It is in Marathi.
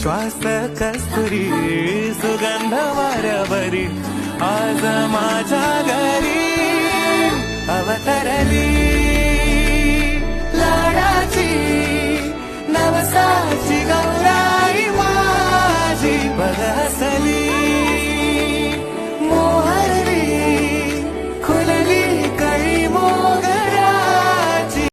श्वास कस्तुरी सुगंध वाऱ्यावरी आज माझ्या घरी